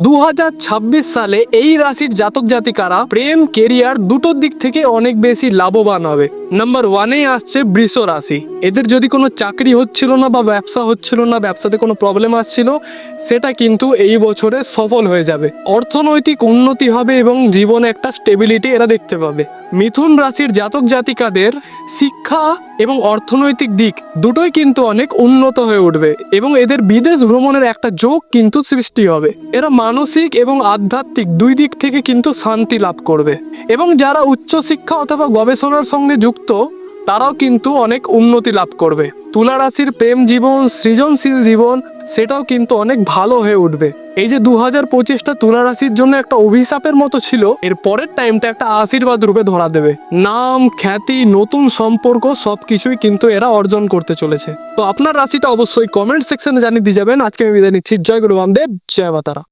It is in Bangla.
দু হাজার ছাব্বিশ সালে এই রাশির জাতক জাতিকারা প্রেম কেরিয়ার দুটোর দিক থেকে অনেক বেশি লাভবান হবে। নাম্বার ওয়ানেই আসছে বৃষ রাশি। এদের যদি কোনো চাকরি হচ্ছিল না বা ব্যবসা হচ্ছিল না, ব্যবসাতে কোনো প্রবলেম আসছিল, সেটা কিন্তু এই বছরে সফল হয়ে যাবে। অর্থনৈতিক উন্নতি হবে এবং জীবনে একটা স্টেবিলিটি এরা দেখতে পাবে। মিথুন রাশির জাতক জাতিকাদের শিক্ষা এবং অর্থনৈতিক দিক দুটোই কিন্তু অনেক উন্নত হয়ে উঠবে এবং এদের বিদেশ ভ্রমণের একটা যোগ কিন্তু সৃষ্টি হবে। এরা মানসিক এবং আধ্যাত্মিক দুই দিক থেকে কিন্তু শান্তি লাভ করবে। এবং যারা উচ্চশিক্ষা অথবা গবেষণার সঙ্গে যুক্ত তারাও কিন্তু অনেক উন্নতি লাভ করবে। তুলা রাশির প্রেম জীবন, সৃজনশীল জীবন, সেটাও কিন্তু অনেক ভালো হয়ে উঠবে। এই যে দু হাজার পঁচিশটা তুলা রাশির জন্য একটা অভিশাপের মতো ছিল, এর পরের টাইমটা একটা আশীর্বাদ রূপে ধরা দেবে। নাম, খ্যাতি, নতুন সম্পর্ক, সবকিছুই কিন্তু এরা অর্জন করতে চলেছে। তো আপনার রাশিটা অবশ্যই কমেন্ট সেকশনে জানিয়ে দিয়ে যাবেন। আজকে আমি বিদায় নিচ্ছি। জয় গুরু বামদেব, জয় মাতারা।